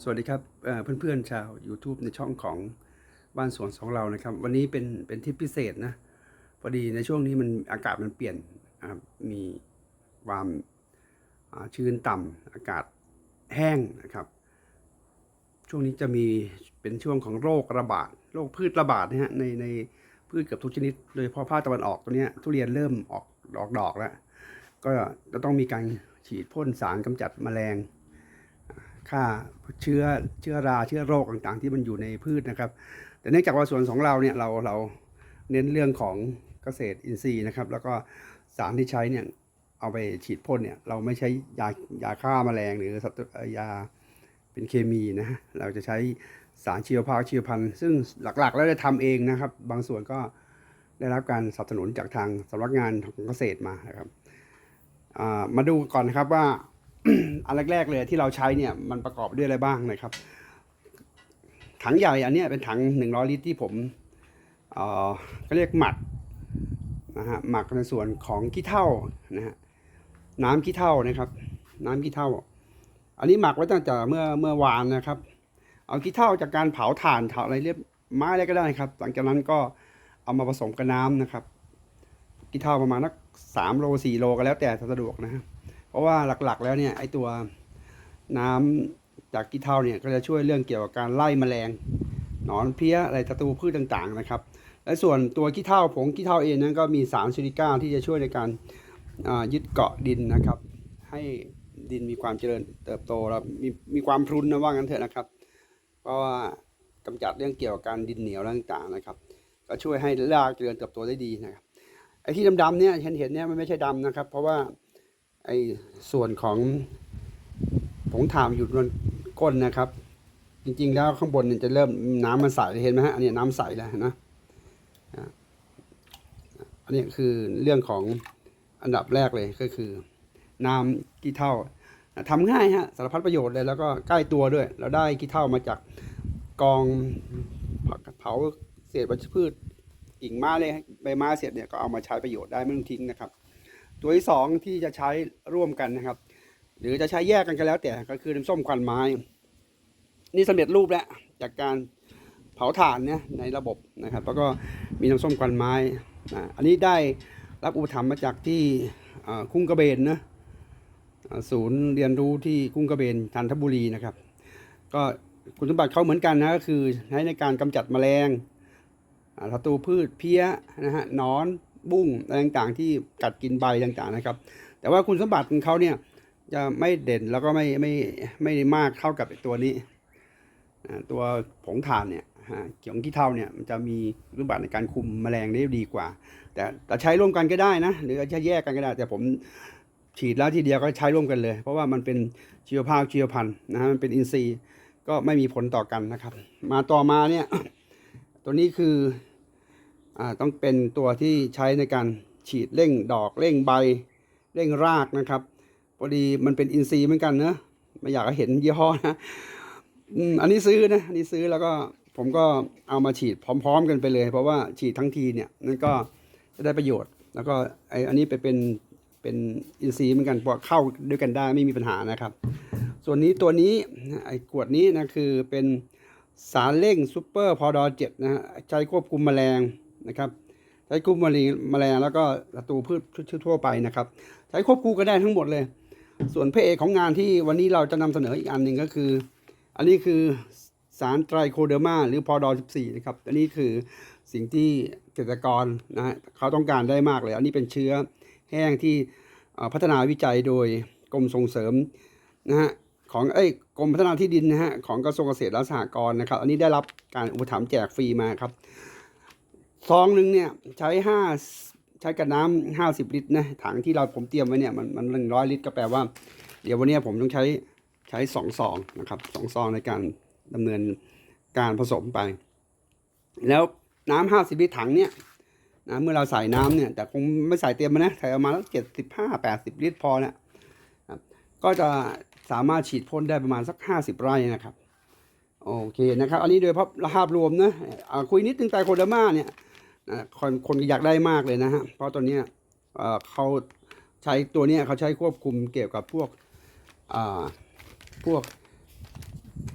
สวัสดีครับเพื่อนๆชาว YouTube ในช่องของบ้านสวนของเรานะครับ วันนี้เป็นเป็นทริปพิเศษนะพอดีในช่วงนี้มันอากาศมันเปลี่ยนนะครับมีความชื้นต่ำอากาศแห้งนะครับ ช่วงนี้จะมีเป็นช่วงของโรคระบาดโรคพืชระบาดนะฮะในในพืชเกับทุกชนิดโดยเฉพาะภาคตะวันออกตัวเนี้ยทุเรียนเริ่มออกดอกดอกแล้วก็จะต้องมีการฉีดพ่นสารกำจัดแมลง ฆ่าเชื้อเชื้อราเชื้อโรคต่างๆ ที่มันอยู่ในพืชนะครับ แต่เนื่องจากว่าสวนของเราเนี่ยเราเราเน้นเรื่องของเกษตรอินทรีย์นะครับ แล้วก็สารที่ใช้เนี่ยเอาไปฉีดพ่นเนี่ยเราไม่ใช้ยายาฆ่าแมลงหรือสัตว์ยาเป็นเคมีนะเราจะใช้สารชีวภาพชีวพันธุ์ซึ่งหลักๆ แล้วได้ทำเองนะครับ บางส่วนก็ได้รับการสนับสนุนจากทางสำนักงานของเกษตรมานะครับมาดูก่อนนะครับว่า อันแรกๆเลยที่เราใช้เนี่ยมันประกอบด้วยอะไรบ้างนะครับ ถังใหญ่อันนี้เป็นถัง 100 ลิตรที่ผมเอ่อก็เรียกหมักนะฮะหมักในส่วนของขี้เถ้านะฮะน้ำขี้เถ้านะครับ น้ำขี้เถ้า อันนี้หมักไว้ตั้งแต่เมื่อเมื่อวานนะครับ เอาขี้เถ้าจากการเผาถ่านเผาอะไรเรียบไม้อะไรก็ได้ครับ หลังจากนั้นก็เอามาผสมกับน้ำนะครับขี้เถ้าประมาณนักสามโลสี่โลก็แล้วแต่สะดวกนะฮะเพ ราะว่าหลักๆ แล้วเนี่ยไอตัวน้ำจากขี้เถ้าเนี่ยก็จะช่วยเรื่องเกี่ยวกับการไล่แมลงหนอนเพี้ยอะไรศัตรูพืชต่างๆนะครับ และส่วนตัวขี้เถ้าผงขี้เถ้าเองนั้นก็มีสารซิลิก้าที่จะช่วยในการยึดเกาะดินนะครับ ให้ดินมีความเจริญเติบโตแล้วมีมีความพรุนนะว่างั้นเถอะนะครับ เพราะว่ากำจัดเรื่องเกี่ยวกับการดินเหนียวต่างๆนะครับ ก็ช่วยให้รากเจริญเติบโตได้ดีนะครับไอ้ที่ดำๆเนี่ยเห็นเห็นเนี่ยมันไม่ใช่ดำนะครับ เพราะว่า ไอ้ส่วนของผงถ่านอยู่บนก้นนะครับ จริง ๆ แล้วข้างบนเนี่ยจะเริ่มน้ำมันใสเห็นไหมฮะอันนี้น้ำใสแล้วนะอันนี้คือเรื่องของอันดับแรกเลยก็คือ น้ำขี้เถ้าทำง่ายฮะสารพัดประโยชน์เลยแล้วก็ใกล้ตัวด้วย เราได้ขี้เถ้ามาจากกองเผาเศษวัชพืชกิ่งไม้เลยใบไม้เสร็จเนี่ยก็เอามาใช้ประโยชน์ได้ไม่ต้องทิ้งนะครับ ตัวที่สองที่จะใช้ร่วมกันนะครับ หรือจะใช้แยกกันก็แล้วแต่ก็คือน้ำส้มควันไม้ นี่สำเร็จรูปแล้วจากการเผาถ่านเนี่ยในระบบนะครับ แล้วก็มีน้ำส้มควันไม้อ่าอันนี้ได้รับอุปถัมภ์มาจากที่คุ้งกระเบนนะศูนย์เรียนรู้ที่คุ้งกระเบนจันทบุรีนะครับ ก็คุณสมบัติเขาเหมือนกันนะก็คือใช้ในการกำจัดแมลงศัตรูพืชเพี้ยนะฮะนอน บุ้งอะไรต่างๆที่กัดกินใบต่างๆนะครับ แต่ว่าคุณสมบัติของเขาเนี่ยจะไม่เด่นแล้วก็ไม่ไม่ไม่มากเท่ากับตัวนี้ ตัวผงถ่านเนี่ยเกี่ยวกับขี้เถ้าเนี่ยมันจะมีรูปแบบในการคุมแมลงได้ดีกว่า แต่แต่ใช้ร่วมกันก็ได้นะ หรือจะแยกกันก็ได้ แต่ผมฉีดแล้วทีเดียวก็ใช้ร่วมกันเลย เพราะว่ามันเป็นชีวภาพชีวพันธุ์นะฮะมันเป็นอินทรีย์ก็ไม่มีผลต่อกันนะครับ มาต่อมาเนี่ย ตัวนี้คือ ต้องเป็นตัวที่ใช้ในการฉีดเร่งดอกเร่งใบ เร่งรากนะครับพอดีมันเป็นอินทรีย์เหมือนกันเนอะไม่อยากเห็นยี่ห้อนะอืมอันนี้ซื้อนะอันนี้ซื้อแล้วก็ผมก็เอามาฉีดพร้อม ๆ กันไปเลย เพราะว่าฉีดทั้งทีเนี่ยนั่นก็จะได้ประโยชน์ แล้วก็ไออันนี้ไปเป็นเป็นอินทรีย์เหมือนกันพราะเข้าด้วยกันได้ไม่มีปัญหานะครับ ส่วนนี้ตัวนี้ไอ้ขวดนี้นะคือเป็นสารเร่งซูเปอร์พอดอเจ็ดนะฮะใช้ควบคุมแมลง นะครับ ใช้ควบคุมแมลงแมลงแล้วก็ศัตรูพืชทั่วไปนะครับ ใช้ควบคู่กันได้ทั้งหมดเลย ส่วนพระเอกของงานที่วันนี้เราจะนำเสนออีกอันหนึ่งก็คือ อันนี้คือสารไตรโคเดอร์มาหรือพอดอ14นะครับ อันนี้คือสิ่งที่เกษตรกรนะฮะเขาต้องการได้มากเลย อันนี้เป็นเชื้อแห้งที่พัฒนาวิจัยโดยกรมส่งเสริมนะฮะของเอ้ยกรมพัฒนาที่ดินนะฮะของกระทรวงเกษตรและสหกรณ์นะครับ อันนี้ได้รับการอุปถัมภ์แจกฟรีมาครับ ซองหนึ่งเนี่ยใช้ห้าใช้กับน้ำห้าสิบลิตรนะถังที่เราผมเตรียมไว้เนี่ยมันมันหนึ่งร้อยลิตรก็แปลว่า เดี๋ยววันนี้ผมต้องใช้ใช้สองซองนะครับสองซองในการดำเนินการผสมไป แล้วน้ำห้าสิบลิตรถังเนี่ยนะเมื่อเราใส่น้ำเนี่ยแต่คงไม่ใส่เต็มนะใส่ประมาณเจ็ดสิบห้าแปดสิบลิตรพอเนี่ยก็จะสามารถฉีดพ่นได้ประมาณสักห้าสิบไร่นะครับ โอเคนะครับ อันนี้โดยภาพรวมนะคุยนิดนึงไตโคเดอร์มาเนี่ย คนคนอยากได้มากเลยนะฮะ เพราะตัวนี้เขาใช้ตัวนี้เขาใช้ควบคุมเกี่ยวกับพวกพวก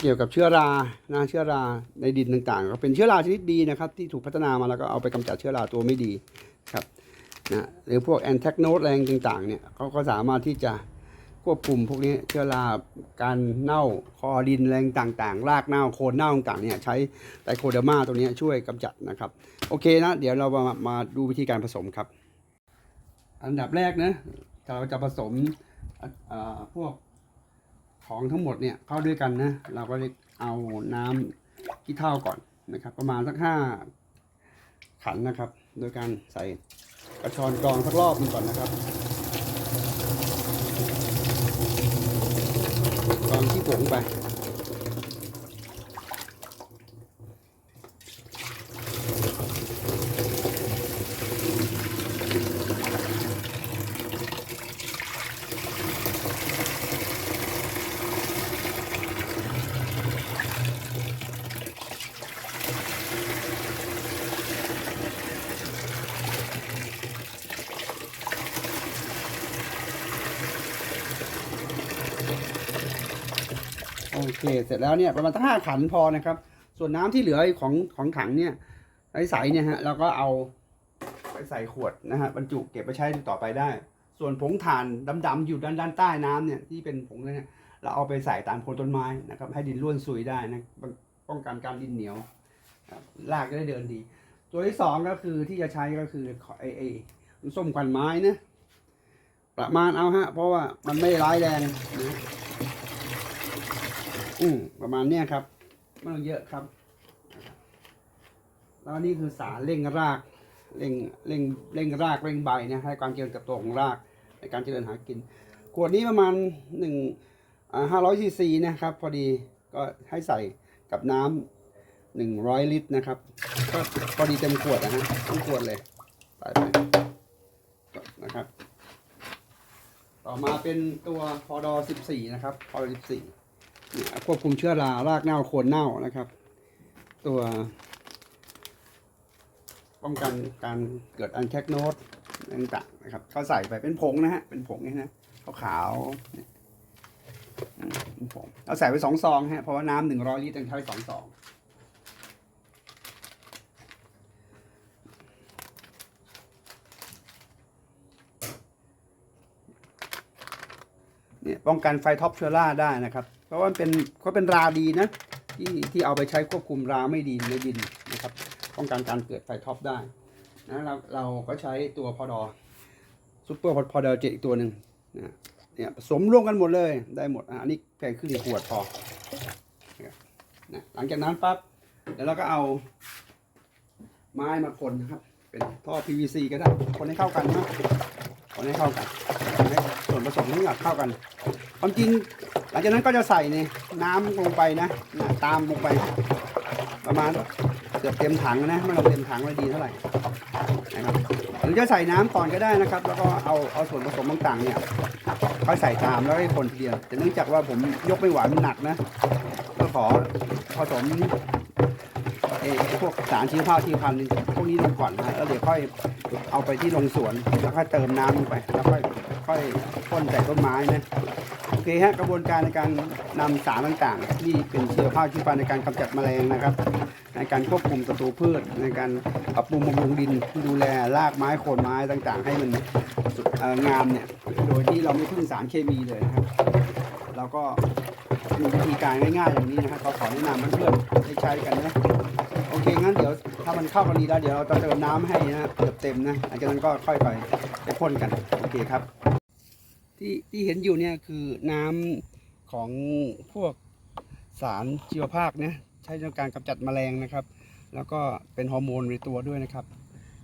เกี่ยวกับเชื้อรานะเชื้อราในดินต่างๆ ก็เป็นเชื้อราชนิดดีนะครับ ที่ถูกพัฒนามาแล้วก็เอาไปกำจัดเชื้อราตัวไม่ดีครับนะหรือพวกแอนแทกโนดแรงต่างๆเนี่ยเขาก็สามารถที่จะ ควบคุมพวกนี้เชื้อราการเน่าคอดินแรงต่างๆ รากเน่าโคนเน่าต่างๆเนี่ยใช้ไตรโคเดอร์มาตัวนี้ช่วยกำจัดนะครับโอเคนะ เดี๋ยวเรามามาดูวิธีการผสมครับ อันดับแรกนะเราจะผสมพวกของทั้งหมดเนี่ยเข้าด้วยกันนะเราก็เลยเอาน้ำขี้เถ้าก่อนนะครับ ประมาณสักห้าขันนะครับ โดยการใส่กระชอนกรองสักรอบนึงก่อนนะครับ กรอง โอเคเสร็จแล้วเนี่ยประมาณตั้งห้าขันพอนะครับ ส่วนน้ำที่เหลือของของถังเนี่ยใสๆเนี่ยฮะเราก็เอาไปใส่ขวดนะฮะบรรจุเก็บไปใช้ต่อไปได้ ส่วนผงถ่านดำๆอยู่ด้านด้านใต้น้ำเนี่ยที่เป็นผงเนี่ยเราเอาไปใส่ตามโคนต้นไม้นะครับให้ดินร่วนซุยได้นะป้องกันการดินเหนียวครับรากจะได้เดินดี ตัวที่สองก็คือที่จะใช้ก็คือไอ้ไอส้มควันไม้นะประมาณเอาฮะเพราะว่ามันไม่ร้ายแรงนะ อืมประมาณเนี้ยครับไม่ต้องเยอะครับ แล้วนี่คือสารเร่งรากเร่งเร่งเร่งรากเร่งใบนะให้ความเจริญเติบโตของรากในการเจริญหากิน ขวดนี้ประมาณหนึ่งห้าร้อยซีซีนะครับ พอดีก็ให้ใส่กับน้ำหนึ่งร้อยลิตรนะครับก็พอดีเต็มขวดนะฮะทั้งขวดเลยใส่ไปนะครับ ต่อมาเป็นตัวพอดอสิบสี่นะครับพอดอสิบสี่ ควบคุมเชื้อรารากเน่าโคนเน่านะครับ ตัว ป้องกันการเกิดอันแคกโนดต่างๆนะครับเขาใส่ไปเป็นผงนะฮะเป็นผงนี่นะขาวๆเนี่ยอืมเป็นผงเราใส่ไปสองซองฮะเพราะว่าน้ำหนึ่งร้อยลิตรต้องใช้สองซอง เนี่ยป้องกันไฟท็อปเชื้อราได้นะครับ เพราะว่าเป็นเขาเป็นราดีนะที่ที่เอาไปใช้ควบคุมราไม่ดีในดินนะครับป้องกันการเกิดไฟท็อปได้นะเราเราก็ใช้ตัวพอดอซูเปอร์พอดอเจอีกตัวหนึ่งนะเนี่ยผสมรวมกันหมดเลยได้หมดอันนี้แพงขึ้นขวดพอนะหลังจากนั้นปั๊บเดี๋ยวเราก็เอาไม้มาคนนะครับ เป็นท่อ PVC ก็ได้คนให้เข้ากันนะคนให้เข้ากันส่วนผสมทุกอย่างเข้ากันความจริง หลังจากนั้นก็จะใส่ในน้ำลงไปนะนตามลงไป ประมาณเกือบเต็มถังนะไม่เราเต็มถังไว้ดีเท่าไหร่นะครับหรือจะใส่น้ำก่อนก็ได้นะครับ แล้วก็เอาเอาส่วนผสมต่างๆเนี่ยค่อยใส่ตามแล้วให้คนเดียวแต่เนื่องจากว่าผมยกไม่ไหวมันหนักนะก็ขอผสมเอ่อพวกสารชีวภาพชีวพันธุ์พวกนี้ลงก่อนนะแล้วเดี๋ยวค่อยเอาไปที่ลงสวนแล้วค่อยเติมน้ำลงไปแล้วค่อยค่อยพ่นใส่ต้นไม้นะ เคฮะกระบวนการในการนำสารต่างๆ ที่เป็นเชื้อผ้าชีวพันในการกำจัดแมลงนะครับ ในการควบคุมศัตรูพืช ในการปรับปรุงบำรุงดินดูแลรากไม้โคนไม้ต่างๆ ให้มันงามเนี่ยโดยที่เราไม่พึ่งสารเคมีเลยนะครับเราก็มีวิธีการง่ายๆอย่างนี้นะครับก็ขอแนะนำเพื่อนๆให้ใช้กันนะโอเคงั้นเดี๋ยวถ้ามันเข้ากันดีแล้วเดี๋ยวเราจะเติมน้ำให้นะเกือบเต็มนะหลังจากนั้นก็ค่อยไปไปพ่นกันโอเคครับ ที่ที่เห็นอยู่เนี่ยคือน้ำของพวกสารชีวภาพเนี่ยใช้ในการกำจัดแมลงนะครับ แล้วก็เป็นฮอร์โมนในตัวด้วยนะครับ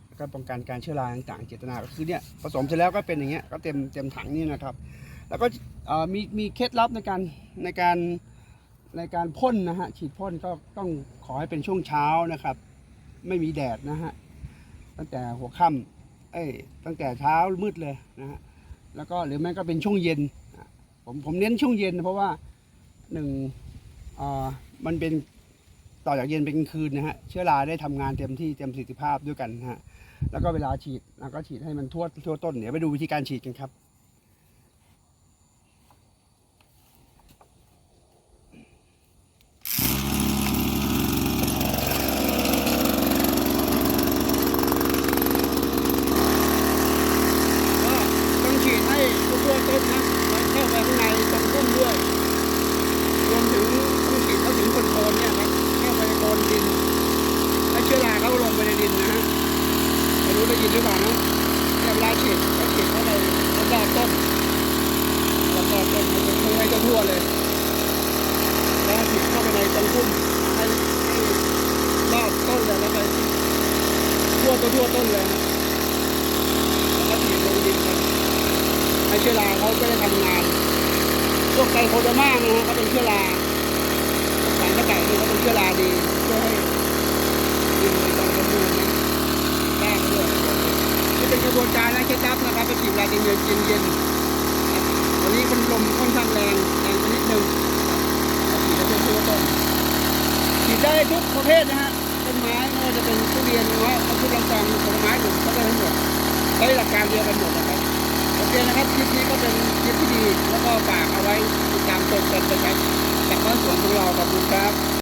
แล้วก็ป้องกันการเชื้อราต่างๆเจตนาก็คือเนี่ยผสมเสร็จแล้วก็เป็นอย่างเงี้ยก็เต็มเต็มถังนี่นะครับ แล้วก็มีมีเคล็ดลับในการในการในการพ่นนะฮะฉีดพ่นก็ต้องขอให้เป็นช่วงเช้านะครับ ไม่มีแดดนะฮะตั้งแต่หัวค่ำเอ้ยตั้งแต่เช้ามืดเลยนะฮะ แล้วก็หรือแม้ก็เป็นช่วงเย็นผมผมเน้นช่วงเย็น เพราะว่าหนึ่งอ่ามันเป็นต่อจากเย็นเป็นคืนนะฮะเชื้อราได้ทำงานเต็มที่เต็มประสิทธิภาพด้วยกันฮะแล้วก็เวลาฉีดเราก็ฉีดให้มันทั่วทั่วต้นเดี๋ยวไปดูวิธีการฉีดกันครับ พุ่มให้ให้รอบต้นเลยแล้วก็ทั่ว ตัวทั่วต้นเลยแล้วก็ฉีดลงดินครับให้เชื้อราเขาไม่ได้ทำงานพวกไกโคเดอร์มานะฮะเขาเป็นเชื้อราพวกสารกระต่นี่เขาเป็นเชื้อราดีช่วยให้ดินมีความสมบูรณ์นะรากด้วยนี่เป็นกระบวนการนะเคล็ดลับนะครับไปฉีดเวลาเย็นๆเย็นๆวันนี้มันลมค่อนข้างแรงแรงไปนิดนึงนะครับฉีดได้ทั่วต้นฉีดได้ทุกประเภทนะฮะ จะเป็นทุเรียนเงาะมังคุดลำตองผลไม้หนุนก็ได้ทั้งหมดใช้หลักการเดียวกันหมดนะครับโอเคนะครับคลิปนี้ก็เป็นคลิปที่ดีแล้วก็ฝากเอาไว้ติดตามชมกันนะครับจากบ้านสวนของเราขอบคุณครับ